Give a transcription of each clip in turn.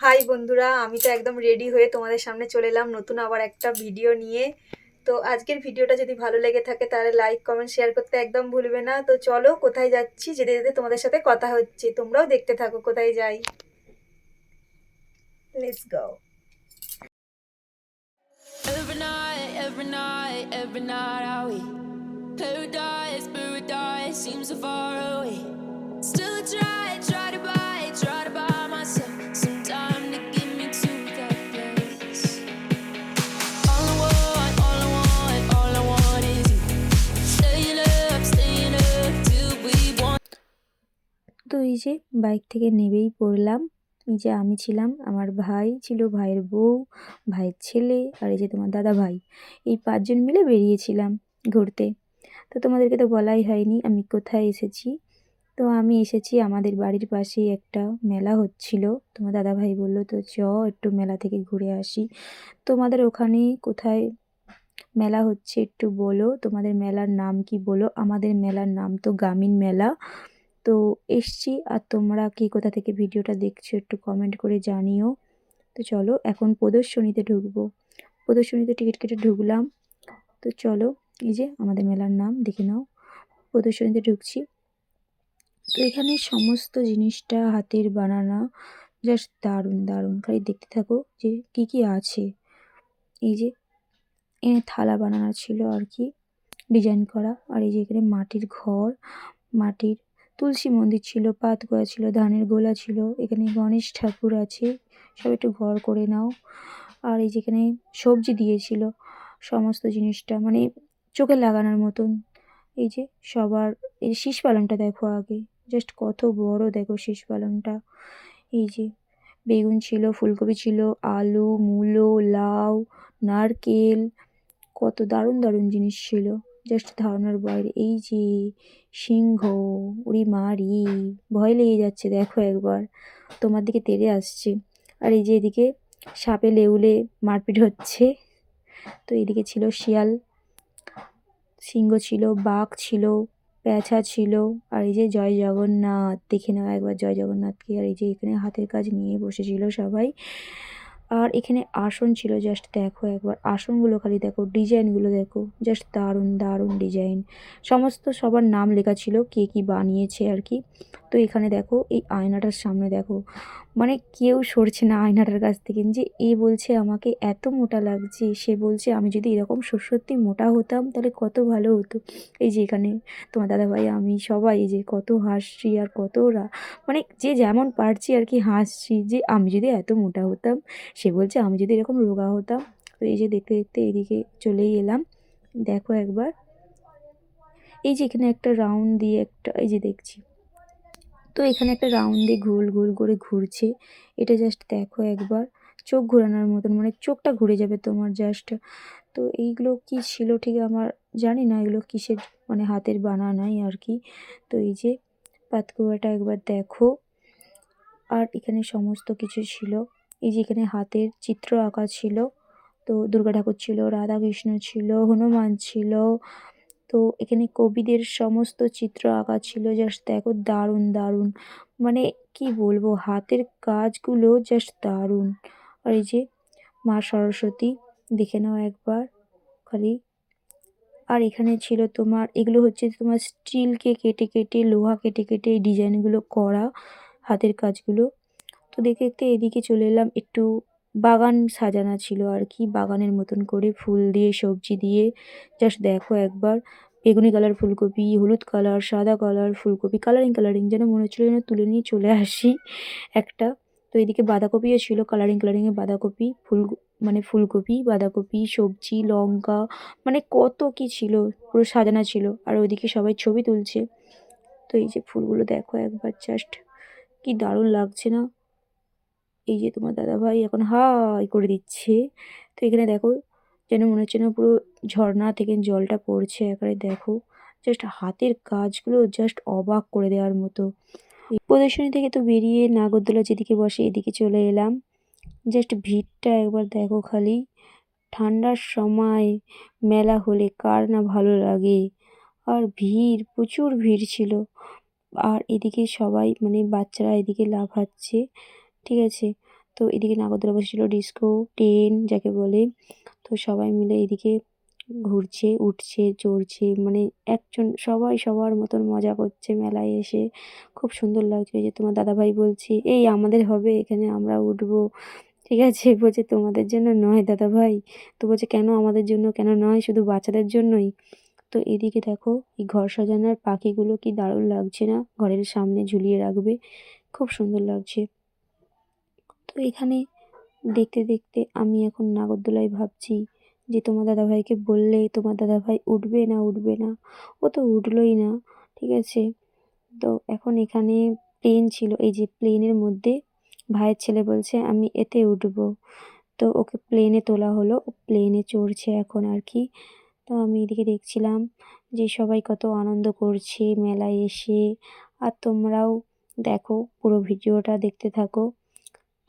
High বন্ধুরা আমি তো একদম রেডি হয়ে তোমাদের সামনে চলে এলাম নতুন আবার একটা ভিডিও নিয়ে। তো আজকের ভিডিওটা যদি ভালো লেগে থাকে তাহলে লাইক কমেন্ট শেয়ার করতে একদম ভুলবে না। তো চলো কোথায় যাচ্ছি? যেতে যেতে তোমাদের সাথে কথা হচ্ছে। তোমরাও দেখতে থাকো কোথায় যাই। Let's go Every night, every night, every night. Paradise, paradise seems so far away. Still I এই যে বাইক থেকে নেবেই পড়লাম। এই যে আমি ছিলাম, আমার ভাই ছিল, ভাইয়ের বউ, ভাইয়ের ছেলে আর এই যে তোমার দাদা ভাই। এই পাঁচজন মিলে বেরিয়েছিলাম ঘুরতে। তো তোমাদেরকে তো বলাই হয়নি আমি কোথায় এসেছি। তো আমি এসেছি আমাদের বাড়ির পাশেই একটা মেলা হচ্ছিল। তোমার দাদা ভাই বলল, তো চ, একটু মেলা থেকে ঘুরে আসি। তোমাদের ওখানে কোথায় মেলা হচ্ছে একটু বলো। তোমাদের মেলার নাম কি বলো? আমাদের মেলার নাম তো গ্রামীণ মেলা। তো এসছি, আর তোমরা কি কোথা থেকে ভিডিওটা দেখছ একটু কমেন্ট করে জানিও। তো চলো, এখন প্রদর্শনীতে ঢুকবো। প্রদর্শনীতে টিকিট কেটে ঢুকলাম। তো চলো, এই যে আমাদের মেলার নাম, দেখে নাও। প্রদর্শনীতে ঢুকছি। তো এখানে সমস্ত জিনিসটা হাতের বানানো জাস্ট দারুণ দারুণ। খালি দেখতে থাকো যে কি কি আছে। এই যে এখানে থালা বানানো ছিল আর কি ডিজাইন করা। আর এই যে এখানে মাটির ঘর, মাটির তুলসী মন্দির ছিল পাতগোয়া ছিল, ধানের গোলা ছিল, এখানে গণেশ ঠাকুর আছে, সব একটু ঘর করে নাও। আর এই যেখানে সবজি দিয়েছিল, সমস্ত জিনিসটা মানে চোখে লাগানোর মতন। এই যে সবার, এই শীষ পালনটা দেখো আগে, জাস্ট কত বড় দেখো শীষ পালনটা। এই যে বেগুন ছিল, ফুলকপি ছিল, আলু, মূলো, লাউ, নারকেল, কত দারুণ দারুণ জিনিস ছিল। জাস্ট ধারণার বাইরে। এই যে সিংহ, উড়ি মারি, ভয় লেগে যাচ্ছে, দেখো একবার। তোমার দিকে তেড়ে আসছে। আর এই যে এদিকে সাপে লেউলে মারপিট হচ্ছে। তো এদিকে ছিল শিয়াল। সিংহ ছিল, বাঘ ছিল প্যাঁচা ছিল। আর এই যে জয় জগন্নাথ, দেখে নাও একবার জয় জগন্নাথকে। আর এই যে এখানে হাতের কাজ নিয়ে বসেছিল সবাই। আর এখানে আসন ছিল জাস্ট দেখো একবার। আসনগুলো খালি দেখো, ডিজাইনগুলো দেখো জাস্ট দারুণ দারুণ ডিজাইন। সমস্ত সবার নাম লেখা ছিল, কে কি বানিয়েছে আর কি। তো এখানে দেখো, এই আয়নাটার সামনে দেখো মানে কেউ সরছে না আয়নাটার কাছ থেকে। যে এ বলছে আমাকে, এত মোটা লাগছে। সে বলছে, আমি যদি এরকম সত্যি মোটা হতাম, তাহলে কত ভালো হতো। এই যে এখানে তোমার দাদাভাই, আমি সবাই, এই যে কত হাসছি আর কত মানে যে যেমন পারছি আর কি হাসছি, যে আমি যদি এত মোটা হতাম, সে বলছে, আমি যদি এরকম রোগা হতাম। তো এই যে দেখতে দেখতে এদিকে চলেই এলাম। দেখো একবার। এই যে এখানে একটা রাউন্ড দিয়ে একটা, এই যে দেখছি। তো এখানে একটা রাউন্ড গোল গোল করে ঘুরছে। এটা জাস্ট দেখো একবার। চোখ ঘোরানোর মতন মানে চোখটা ঘুরে যাবে তোমার জাস্ট তো এইগুলো কি ছিল ঠিক আমার জানি না, এগুলো কিসের মানে হাতের বানানাই আর কি। তো এই যে পাতকুয়াটা একবার দেখো। আর এখানে সমস্ত কিছু ছিল। এই যে এখানে হাতের চিত্র আঁকা ছিল। তো দুর্গা ঠাকুর ছিল রাধাকৃষ্ণ ছিল, হনুমান ছিল তো এখানে কবিদের সমস্ত চিত্র আঁকা ছিল। জাস্ট দেখো, দারুণ দারুণ। মানে কি বলব, হাতের কাজগুলো জাস্ট দারুণ। আর এই যে মা সরস্বতী, দেখে নাও একবার খালি। আর এখানে ছিল তোমার, এগুলো হচ্ছে তোমার স্টিলকে কেটে কেটে, লোহা কেটে কেটে এই ডিজাইনগুলো করা হাতের কাজগুলো। তো দেখতে দেখতে এদিকে চলে এলাম একটু বাগান সাজানো ছিল আর কি, বাগানের মতন করে ফুল দিয়ে, সবজি দিয়ে। জাস্ট দেখো একবার, বেগুনি কালার ফুলকপি, হলুদ কালার, সাদা কালার ফুলকপি কালারিং কালারিং যেন মনে হচ্ছিল যেন তুলে নিয়ে চলে আসি একটা। তো এদিকে বাঁধাকপিও ছিল কালারিং কালারিংয়ে বাঁধাকপি, ফুল মানে ফুলকপি, বাঁধাকপি, সবজি, লঙ্কা মানে কত কি ছিল, পুরো সাজানো ছিল। আর ওইদিকে সবাই ছবি তুলছে। তো এই যে ফুলগুলো দেখো একবার জাস্ট কি দারুণ লাগছে না? এই যে তোমার দাদাভাই এখন হাই করে দিচ্ছে। তো এখানে দেখো, যেন মনে হচ্ছে না পুরো ঝর্ণা থেকে জলটা পড়ছে একেবারে, দেখো। জাস্ট হাতের কাজগুলো জাস্ট অবাক করে দেওয়ার মতো। প্রদর্শনী থেকে তো বেরিয়ে নাগরদোলা যেদিকে বসে এদিকে চলে এলাম। জাস্ট ভিড়টা একবার দেখো খালি। ঠান্ডার সময় মেলা হলে কার না ভালো লাগে। আর ভিড়, প্রচুর ভিড় ছিল। আর এদিকে সবাই মানে বাচ্চারা এদিকে লাফাচ্ছে। ঠিক আছে? তো এদিকে নাগরদোলা বসেছিল ডিস্কো, ট্রেন, যাকে বলে। তো সবাই মিলে এদিকে ঘুরছে, উঠছে, চড়ছে মানে একজন, সবাই সবার মতন মজা করছে মেলায় এসে। খুব সুন্দর লাগছে যে তোমার দাদাভাই বলছে, এই আমাদের হবে, এখানে আমরা উঠবো। ঠিক আছে? বলছে, তোমাদের জন্য নয় দাদাভাই। তো বলছে, কেন আমাদের জন্য? কেন নয়? শুধু বাচ্চাদের জন্যই? তো এদিকে দেখো, এই ঘর সাজানোর পাখিগুলো কি দারুণ লাগছে না? ঘরের সামনে ঝুলিয়ে রাখবে। খুব সুন্দর লাগছে। তো এখানে দেখতে দেখতে আমি এখন নাগরদোলায় ভাবছি যে তোমার দাদাভাইকে বললে তোমার দাদাভাই উঠবে না উঠবে না? ও তো উঠলোই না, ঠিক আছে? তো এখন এখানে প্লেন ছিল, এই যে প্লেনের মধ্যে ভাইয়ের ছেলে বলছে, আমি এতে উঠব। তো ওকে প্লেনে তোলা হলো প্লেনে চড়ছে এখন আর কি। তো আমি এদিকে দেখছিলাম যে সবাই কত আনন্দ করছে, মেলায় এসে। আর তোমরাও দেখো পুরো ভিডিওটা, দেখতে থাকো।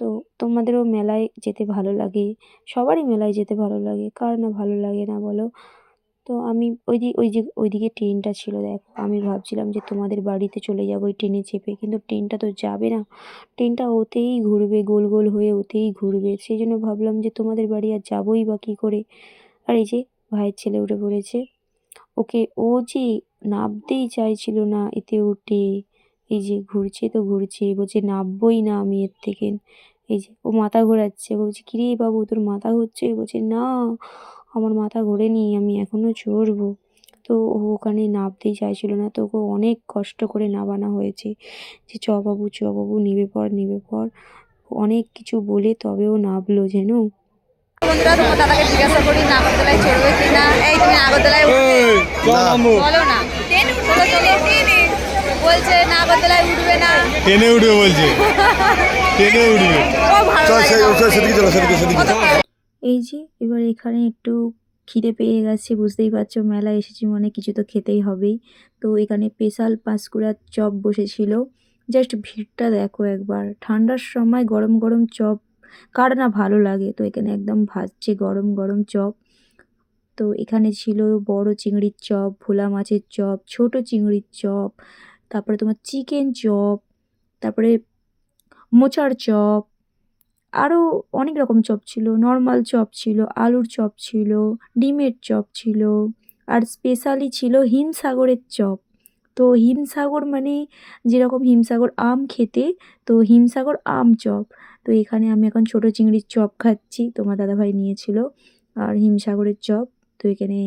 তো তোমাদেরও মেলায় যেতে ভালো লাগে? সবারই মেলায় যেতে ভালো লাগে। কার না ভালো লাগে না বলো? তো আমি ওই দিক, ওই যে ওইদিকে ট্রেনটা ছিল, দেখো। আমি ভাবছিলাম যে তোমাদের বাড়িতে চলে যাব ওই ট্রেনে চেপে, কিন্তু ট্রেনটা তো যাবে না। ট্রেনটা ওতেই ঘুরবে, গোল গোল হয়ে ওতেই ঘুরবে। সেই জন্য ভাবলাম যে তোমাদের বাড়ি আর যাবোই বা কী করে? আর এই যে, ভাইয়ের ছেলে উঠে পড়েছে। ওকে, ও যে নামতেই চাইছিল না এতে উঠে। এই যে ঘুরছে তো ঘুরছে বলছে নামবই না আমি এর থেকে। এই যে ও মাথা ঘোরাচ্ছে বলছে কিরে বাবু তোর মাথা ঘুরছে? বলছে না আমার মাথা ঘোরেনি আমি এখনও চড়বো। তো ও ওখানে নামতেই চাইছিল না তো ওকে অনেক কষ্ট করে নামানো হয়েছে। যে চ বাবু চ বাবু নেবে পর নেবে পর। অনেক কিছু বলে তবে ও নামলো যেন। বন্ধুরা তোমার দাদাকে জিজ্ঞাসা করি নাগরদোলায় চড়বে কি না। এই তুমি নাগরদোলায় বলো না বলছে উঠবে না। ট্রেনে উঠবে বলছে। ট্রেনে উঠবে। না। এই যে এবার এখানে একটু খিদে পেয়ে গেছে বুঝতেই পারছ মেলায় এসেছি মানে কিছু তো খেতেই হবেই। তো এখানে স্পেশাল পাঁশকুড়ার চপ বসেছিল। জাস্ট ভিড়টা দেখো একবার। ঠান্ডার সময় গরম গরম চপ কার না ভালো লাগে? তো এখানে একদম ভাজছে গরম গরম চপ। তো এখানে ছিল বড় চিংড়ির চপ ভোলা মাছের চপ ছোট চিংড়ির চপ তারপরে তোমার চিকেন চপ, তারপরে মোচার চপ আরও অনেক রকম চপ ছিল। নর্মাল চপ ছিল, আলুর চপ ছিল, ডিমের চপ ছিল, আর স্পেশালি ছিল হিমসাগরের চপ। তো হিমসাগর মানে যেরকম হিমসাগর আম খেতে, তো হিমসাগর আম চপ। তো এখানে আমি এখন ছোট চিংড়ির চপ খাচ্ছি, তোমার দাদাভাই নিয়েছিল, আর হিমসাগরের চপ। তো এখানে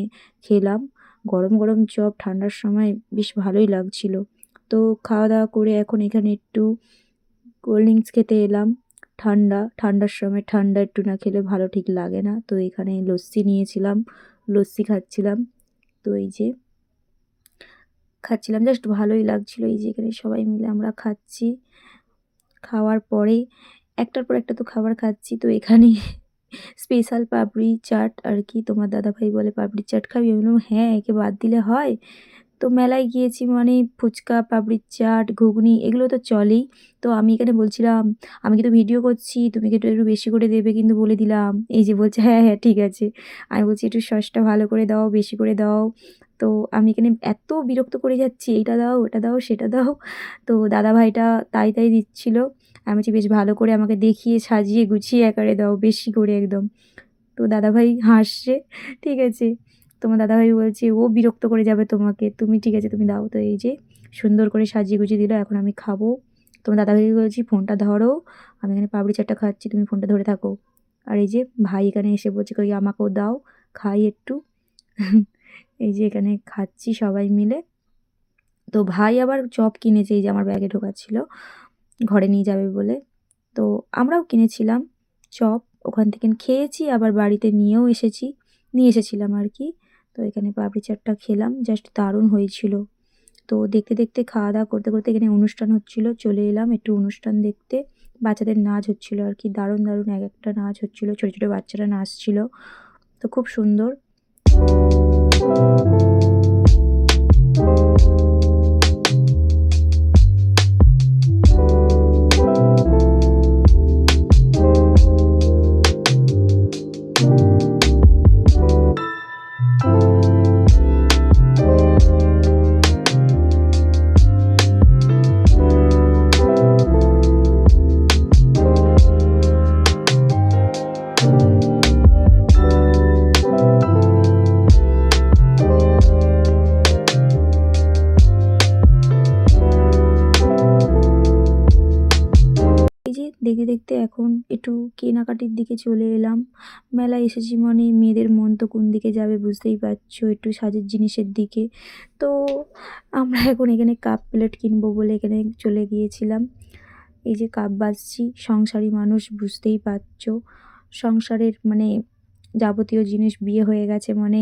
খেলাম, গরম গরম চপ, ঠান্ডার সময় বেশ ভালোই লাগছিল। তো খাওয়া দাওয়া করে এখন এখানে একটু কোল্ড ড্রিঙ্কস খেতে এলাম। ঠান্ডা, ঠান্ডার সময় ঠান্ডা একটু না খেলে ভালো ঠিক লাগে না। তো এখানে লস্যি নিয়েছিলাম, লস্যি খাচ্ছিলাম। তো এই যে খাচ্ছিলাম, জাস্ট ভালোই লাগছিল। এই যে এখানে সবাই মিলে আমরা খাচ্ছি। খাওয়ার পরে একটার পর একটা তো খাবার খাচ্ছি। তো এখানে স্পেশাল পাপড়ি চাট আর কি। তোমার দাদাভাই বলে পাপড়ি চাট খাবি? আমি বললাম হ্যাঁ একে বাদ দিলে হয়। তো মেলায় গিয়েছি মানে ফুচকা, পাপড়ির চাট, ঘুগনি এগুলো তো চলেই। তো আমি এখানে বলছিলাম, আমি কিন্তু ভিডিও করছি? তুমি কিন্তু একটু বেশি করে দেবে? কিন্তু বলে দিলাম, এই যে বলছে হ্যাঁ হ্যাঁ ঠিক আছে। আমি বলছি, একটু সসটা ভালো করে দাও, বেশি করে দাও। তো আমি এখানে এত বিরক্ত করে যাচ্ছি, এইটা দাও, ওটা দাও, সেটা দাও। তো দাদা ভাইটা তাই তাই দিচ্ছিল। আমি বলছি, বেশ ভালো করে আমাকে দেখিয়ে, সাজিয়ে, গুছিয়ে একারে দাও, বেশি করে একদম। তো দাদাভাই হাসছে, ঠিক আছে। তোমার দাদাভাই বলছে, ও বিরক্ত করে যাবে তোমাকে। তুমি ঠিক আছে, তুমি দাও। তো এই যে সুন্দর করে সাজিয়ে গুছিয়ে দিল, এখন আমি খাব। তোমার দাদাভাই বলছি, ফোনটা ধরো, আমি এখানে পাপড়ি চাটটা খাচ্ছি, তুমি ফোনটা ধরে থাকো। আর এই যে ভাই এখানে এসে বলছে, কই, আমাকেও দাও, খাই একটু। এই যে এখানে খাচ্ছি সবাই মিলে। তো ভাই আবার চপ কিনেছে, এই যে আমার ব্যাগে ঢোকাচ্ছিল, ঘরে নিয়ে যাবে বলে। তো আমরাও কিনেছিলাম চপ, ওখান থেকে খেয়েছি, আবার বাড়িতে নিয়েও এসেছি, নিয়ে এসেছিলাম আর কি। তো এখানে পাপড়ি চাটটা খেলাম জাস্ট দারুণ হয়েছিল। তো দেখতে দেখতে খাওয়া দাওয়া করতে করতে এখানে অনুষ্ঠান হচ্ছিল, চলে এলাম একটু অনুষ্ঠান দেখতে। বাচ্চাদের নাচ হচ্ছিল আর কি, দারুণ দারুণ এক একটা নাচ হচ্ছিল, ছোটো ছোটো বাচ্চারা নাচছিল। তো খুব সুন্দর। দেখতে এখন একটু কেনাকাটির দিকে চলে এলাম। মেলায় এসেছি মানে মেয়েদের মন তো কোন দিকে যাবে বুঝতেই পারছ একটু সাজের জিনিসের দিকে। তো আমরা এখন এখানে কাপ প্লেট কিনবো বলে এখানে চলে গিয়েছিলাম। এই যে কাপ বাজছি, সংসারী মানুষ বুঝতেই পারছ। সংসারের মানে যাবতীয় জিনিস বিয়ে হয়ে গেছে মানে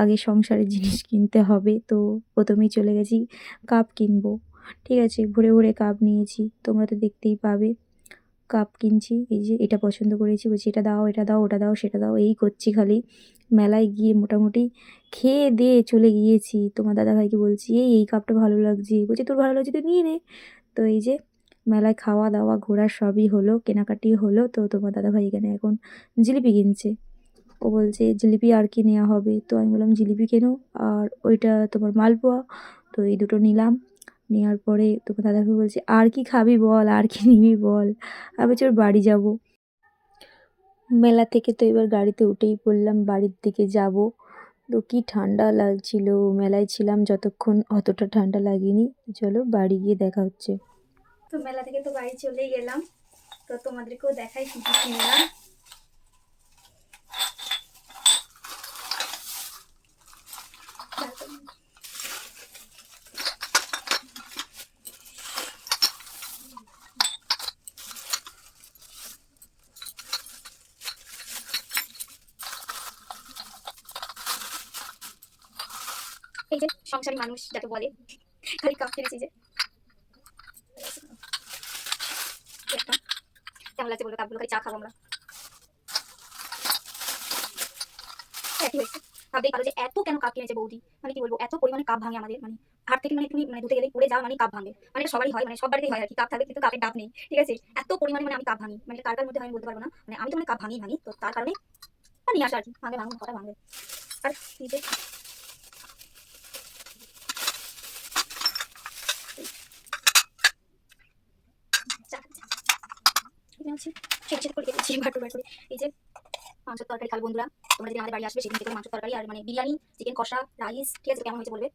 আগে সংসারের জিনিস কিনতে হবে। তো প্রথমেই চলে গেছি কাপ কিনবো। ঠিক আছে, ঘুরে ঘুরে কাপ নিয়েছি, তোমরা তো দেখতেই পাবে। কাপ কিনছি, এই যে এটা পছন্দ করেছি, বলছি এটা দাও এটা দাও, ওটা দাও, সেটা দাও, এই করছি খালি। মেলায় গিয়ে মোটামুটি খেয়ে দিয়ে চলে গিয়েছি। তোমার দাদাভাইকে বলছি, এই এই কাপটা ভালো লাগছে। বলছে, তোর ভালো লাগছে তো নিয়ে নে। তো এই যে মেলায় খাওয়া দাওয়া ঘোরা সবই হলো, কেনাকাটি হলো, তো তোমার দাদাভাই এখানে এখন জিলিপি কিনছে। ও বলছে, জিলিপি আর কি নেওয়া হবে? তো আমি বললাম, জিলিপি কেনো, আর ওইটা তোমার মালপোয়া। তো এই দুটো নিলাম। নেওয়ার পরে তোকে দাদাকে বলছে, আর কি খাবি বল, আর কি নিবি বল? আমি ওর বাড়ি যাব। মেলা থেকে তো এবার গাড়িতে উঠেই পড়লাম, বাড়ির দিকে যাব। তো কি ঠান্ডা লাগছিল, মেলায় ছিলাম যতক্ষণ, অতটা ঠান্ডা লাগেনি। চলো বাড়ি গিয়ে দেখা হচ্ছে। তো মেলা থেকে তো বাড়ি চলেই গেলাম। তো তোমাদেরকেও দেখাই, কি কি কিনলাম এই যে সংসারী মানুষ যাকে বলে খালি কাপ কিনেছি যে কেমন লাগছে বলবে কাপগুলো খালি চা খাব আমরা। একই হয়েছে? ভাবতেই পারো যে এত কাপ মানে পরিমাণে কাপ ভাঙে আমাদের মানে থেকে মানে তুমি মানে ধুতে গেলে মানে কাপ ভাঙে। মানে সবারই হয় মানে হয় কাপ কিন্তু কাপের নেই, ঠিক আছে? এত পরিমাণে মানে আমি কাপ ভাঙি মানে কার মধ্যে হয় আমি বলতে পারব না। মানে আমি তো মানে কাপ ভাঙি ভাঙি, তো তার কারণে আর এই যে চা খাচ্ছি। এখানে আছি? শেখ শেখ করে দিচ্ছি বাটুর বাটুর এই যে, মাংসের তরকারি খাবে বন্ধুরা, তোমরা যদি আমাদের বাড়ি আসবে, সেদিন থেকে মাংসের তরকারি আর মানে বিরিয়ানি চিকেন কষা রাইস ঠিক আছে? কেমন হয়েছে বলবে?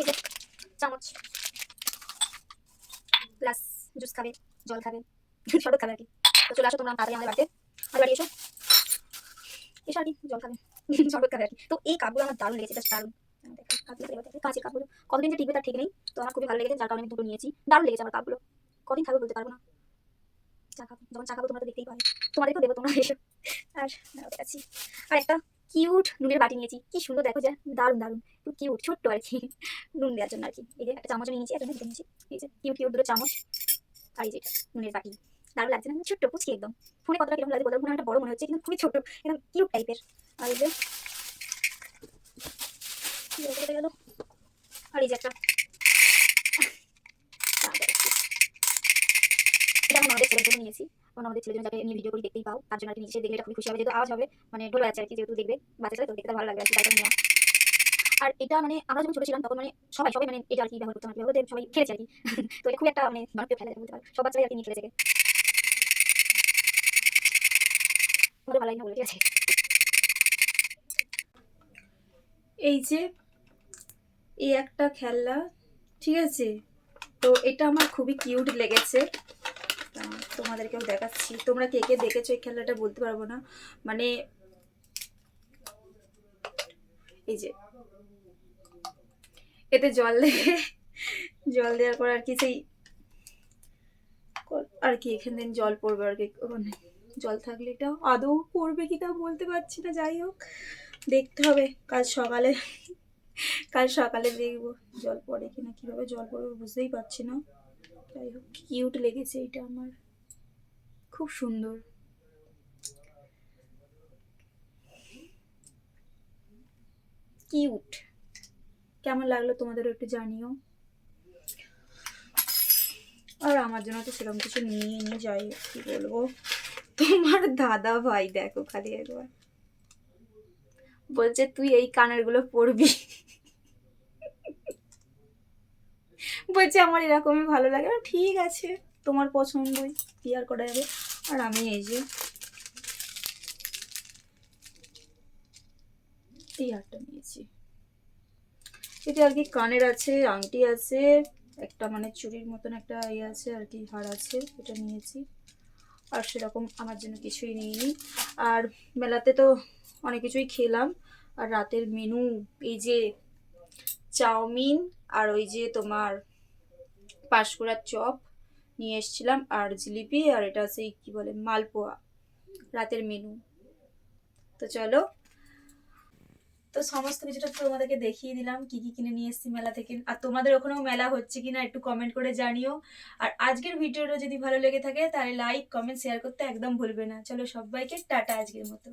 এই যে, চামচ। প্লাস জুস খাবে, জল খাবে শরবত খাবে আর কি। তো চলে আসো তোমরা তাড়াতাড়ি আমাদের বাড়িতে। আমাদের বাড়ি এসো। এসো আর কি, জল খাবে শরবত খাবে আর কি। তো এই কাপগুলো আমার দারুণ লেগেছে জাস্ট দারুণ। কাঁচের কাপগুলো কতদিন যে টিকবে তার ঠিক নেই। তো আমার খুবই ভালো লেগেছে যার কারণে দুটো নিয়েছি। দারুণ লেগেছে আমার কাপগুলো কদিন খাবে বলতে পারব না। চা খাব যখন চা তোমরা তো দেখতেই পাবে। তোমাদেরকেও দেবো তোমরা এসো। আর দেখাচ্ছি আর একটা কিউট নুনের বাটি নিয়েছি। কি সুন্দর দেখো যা। দারুণ দারুণ। খুব কিউট ছোট্ট আর কি। নুন দেওয়ার জন্য আর কি। এই যে একটা চামচ নিয়েছি একটা দুটো নিয়েছি। এই যে কিউট কিউট দুটো চামচ। আর এই যে নুনের বাটি। দারুণ লাগছে না? ছোট্ট পুচকি একদম। ফোনে কতটা কীরকম লাগছে বলতে পারব না, একটা বড় মনে হচ্ছে কিন্তু খুবই ছোট একদম কিউট টাইপের আর এই যে এটা আমার ননদের ছেলের নিয়েছি আমার ননদের ছেলের নিয়ে ভিডিও করি পাও তার নিচে দেখলে এটা খুশি হবে যেহেতু আওয়াজ হবে মানে ঢোল আছে আর কি যেহেতু দেখবে বাচ্চা ছেলে তো দেখতে ভালো লাগবে আর। আর এটা মানে আমরা যখন ছোট ছিলাম তখন মানে সবাই সবাই মানে এটা আর কি ব্যবহার করতাম আর কি সবাই খেলেছে আর তো এটা একটা মানে সব বাচ্চারাই নিয়ে খেলেছে ভালো বলে ঠিক এই যে এই একটা খেলনা, ঠিক আছে? তো এটা আমার খুবই কিউট লেগেছে। তোমাদেরকেও দেখাচ্ছি। তোমরা কে কে দেখেছ এই খেলাটা বলতে পারব না। মানে এই যে, এতে জল দিয়ে। জল দেওয়ার পর আর কি সেই আর কি এখান থেকে জল পড়বে আর কি। ওখানে জল থাকলে এটা আদৌ পড়বে কি তা বলতে পারছি না। যাই হোক, দেখতে হবে কাল সকালে। কাল সকালে দেখব, জল পড়ে কিনা, কীভাবে জল পড়বে বুঝতেই পারছি না। যাই হোক কিউট লেগেছে এটা আমার। খুব সুন্দর। কিউট কেমন লাগল তোমাদেরও একটু জানিও। আর আমার জন্য তো সেরকম কিছু নিয়ে নিয়ে যাই কি বলব। তোমার দাদা ভাই, দেখো খালি একবার। বলছে, তুই এই কানেরগুলো পরবি। বলছে আমার এরকমই ভালো লাগে। ঠিক আছে, তোমার পছন্দই, কি আর করা যাবে? আর আমি এই যে হারটা নিয়েছি। এটা আর কি কানের আছে, আংটি আছে, একটা মানে চুড়ির মতন একটা ইয়ে আছে আর কি, হার আছে, এটা নিয়েছি। আর সেরকম আমার জন্য কিছুই নিইনি। আর মেলাতে তো অনেক কিছুই খেলাম। আর রাতের মেনু এই যে চাউমিন আর ওই যে তোমার পাঁশকুড়ার চপ নিয়ে এসেছিলাম, আর জিলিপি, আর এটা সেই কি বলে, মালপোয়া, রাতের মেনু তো চলো। তো সমস্ত কিছুটা তোমাদেরকে দেখিয়ে দিলাম, কি কি কিনে নিয়ে এসেছি মেলা থেকে। আর তোমাদের ওখানেও মেলা হচ্ছে কিনা একটু কমেন্ট করে জানিও। আর আজকের ভিডিওটা যদি ভালো লেগে থাকে, তাহলে লাইক কমেন্ট শেয়ার করতে একদম ভুলবে না। চলো সবাইকে টাটা আজকের মতো।